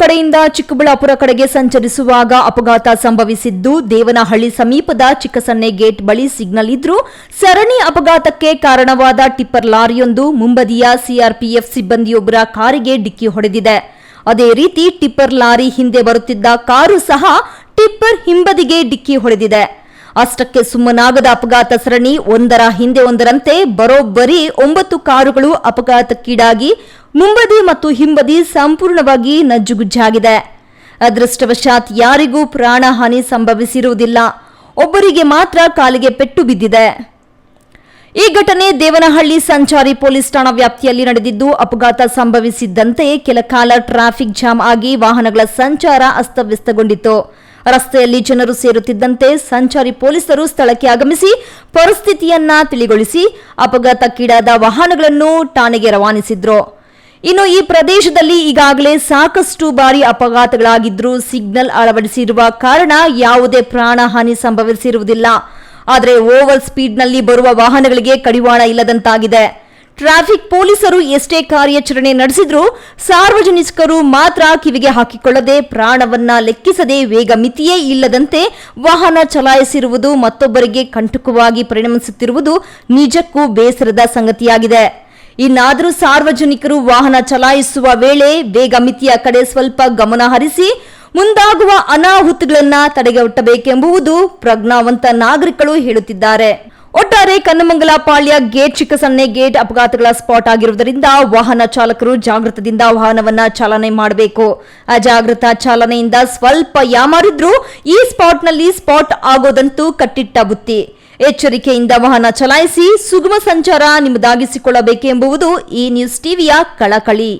ಕಡೆಯಿಂದ ಚಿಕ್ಕಬಳ್ಳಾಪುರ ಕಡೆಗೆ ಸಂಚರಿಸುವಾಗ ಅಪಘಾತ ಸಂಭವಿಸಿದ್ದು, ದೇವನಹಳ್ಳಿ ಸಮೀಪದ ಚಿಕ್ಕಸನ್ನೆ ಗೇಟ್ ಬಳಿ ಸಿಗ್ನಲ್ ಇದ್ರೂ ಸರಣಿ ಅಪಘಾತಕ್ಕೆ ಕಾರಣವಾದ ಟಿಪ್ಪರ್ ಲಾರಿಯೊಂದು ಮುಂಬದಿಯ ಸಿಆರ್ಪಿಎಫ್ ಸಿಬ್ಬಂದಿಯೊಬ್ಬರ ಕಾರಿಗೆ ಡಿಕ್ಕಿ ಹೊಡೆದಿದೆ. ಅದೇ ರೀತಿ ಟಿಪ್ಪರ್ ಲಾರಿ ಹಿಂದೆ ಬರುತ್ತಿದ್ದ ಕಾರು ಸಹ ಟಿಪ್ಪರ್ ಹಿಂಬದಿಗೆ ಡಿಕ್ಕಿ ಹೊಡೆದಿದೆ. ಅಷ್ಟಕ್ಕೆ ಸುಮ್ಮನಾಗದ ಅಪಘಾತ ಸರಣಿ ಒಂದರ ಹಿಂದೆ ಒಂದರಂತೆ ಬರೋಬ್ಬರಿ ಒಂಬತ್ತು ಕಾರುಗಳು ಅಪಘಾತಕ್ಕೀಡಾಗಿ ಮುಂಬದಿ ಮತ್ತು ಹಿಂಬದಿ ಸಂಪೂರ್ಣವಾಗಿ ನಜ್ಜುಗುಜ್ಜಾಗಿದೆ. ಅದೃಷ್ಟವಶಾತ್ ಯಾರಿಗೂ ಪ್ರಾಣಹಾನಿ ಸಂಭವಿಸಿರುವುದಿಲ್ಲ. ಒಬ್ಬರಿಗೆ ಮಾತ್ರ ಕಾಲಿಗೆ ಪೆಟ್ಟು ಬಿದ್ದಿದೆ. ಈ ಘಟನೆ ದೇವನಹಳ್ಳಿ ಸಂಚಾರಿ ಪೊಲೀಸ್ ಠಾಣಾ ವ್ಯಾಪ್ತಿಯಲ್ಲಿ ನಡೆದಿದ್ದು, ಅಪಘಾತ ಸಂಭವಿಸಿದ್ದಂತೆ ಕೆಲ ಕಾಲ ಟ್ರಾಫಿಕ್ ಜಾಮ್ ಆಗಿ ವಾಹನಗಳ ಸಂಚಾರ ಅಸ್ತವ್ಯಸ್ತಗೊಂಡಿತ್ತು. ರಸ್ತೆಯಲ್ಲಿ ಜನರು ಸೇರುತ್ತಿದ್ದಂತೆ ಸಂಚಾರಿ ಪೊಲೀಸರು ಸ್ಥಳಕ್ಕೆ ಆಗಮಿಸಿ ಪರಿಸ್ಥಿತಿಯನ್ನ ತಿಳಿಗೊಳಿಸಿ ಅಪಘಾತಕ್ಕೀಡಾದ ವಾಹನಗಳನ್ನು ಠಾಣೆಗೆ ರವಾನಿಸಿದ್ರು. ಇನ್ನು ಈ ಪ್ರದೇಶದಲ್ಲಿ ಈಗಾಗಲೇ ಸಾಕಷ್ಟು ಬಾರಿ ಅಪಘಾತಗಳಾಗಿದ್ರೂ ಸಿಗ್ನಲ್ ಅಳವಡಿಸಿರುವ ಕಾರಣ ಯಾವುದೇ ಪ್ರಾಣಹಾನಿ ಸಂಭವಿಸಿರುವುದಿಲ್ಲ. ಆದರೆ ಓವರ್ ಸ್ಪೀಡ್ನಲ್ಲಿ ಬರುವ ವಾಹನಗಳಿಗೆ ಕಡಿವಾಣ ಇಲ್ಲದಂತಾಗಿದೆ. ಟ್ರಾಫಿಕ್ ಪೊಲೀಸರು ಎಷ್ಟೇ ಕಾರ್ಯಾಚರಣೆ ನಡೆಸಿದ್ರೂ ಸಾರ್ವಜನಿಕರು ಮಾತ್ರ ಕಿವಿಗೆ ಹಾಕಿಕೊಳ್ಳದೆ ಪ್ರಾಣವನ್ನ ಲೆಕ್ಕಿಸದೆ ವೇಗ ಮಿತಿಯೇ ಇಲ್ಲದಂತೆ ವಾಹನ ಚಲಾಯಿಸಿರುವುದು ಮತ್ತೊಬ್ಬರಿಗೆ ಕಂಟುಕವಾಗಿ ಪರಿಣಮಿಸುತ್ತಿರುವುದು ನಿಜಕ್ಕೂ ಬೇಸರದ ಸಂಗತಿಯಾಗಿದೆ. ಇನ್ನಾದರೂ ಸಾರ್ವಜನಿಕರು ವಾಹನ ಚಲಾಯಿಸುವ ವೇಳೆ ವೇಗ ಮಿತಿಯ ಕಡೆ ಸ್ವಲ್ಪ ಗಮನ ಹರಿಸಿ ಮುಂದಾಗುವ ಅನಾಹುತಗಳನ್ನು ತಡೆಗಟ್ಟಬೇಕೆಂಬುವುದು ಪ್ರಜ್ಞಾವಂತ ನಾಗರಿಕರು ಹೇಳುತ್ತಿದ್ದಾರೆ. ಒಟ್ಟಾರೆ ಕನ್ನಮಂಗಲ ಪಾಳ್ಯ ಗೇಟ್ ಚಿಕ್ಕಸನ್ನೆ ಗೇಟ್ ಅಪಘಾತಗಳ ಸ್ಪಾಟ್ ಆಗಿರುವುದರಿಂದ ವಾಹನ ಚಾಲಕರು ಜಾಗೃತದಿಂದ ವಾಹನವನ್ನ ಚಾಲನೆ ಮಾಡಬೇಕು. ಅಜಾಗೃತ ಚಾಲನೆಯಿಂದ ಸ್ವಲ್ಪ ಯಾಮಾರಿದ್ರೂ ಈ ಸ್ಪಾಟ್ನಲ್ಲಿ ಸ್ಪಾಟ್ ಆಗೋದಂತೂ ಕಟ್ಟಿಟ್ಟ ಬುತ್ತಿ ಎಚ್ಚರಿಕೆಯಿಂದ ವಾಹನ ಚಲಾಯಿಸಿ ಸುಗಮ ಸಂಚಾರ ನಿಮ್ಮದಾಗಿಸಿಕೊಳ್ಳಬೇಕೆಂಬುವುದು ಈ ನ್ಯೂಸ್ ಟಿವಿಯ ಕಳಕಳಿ.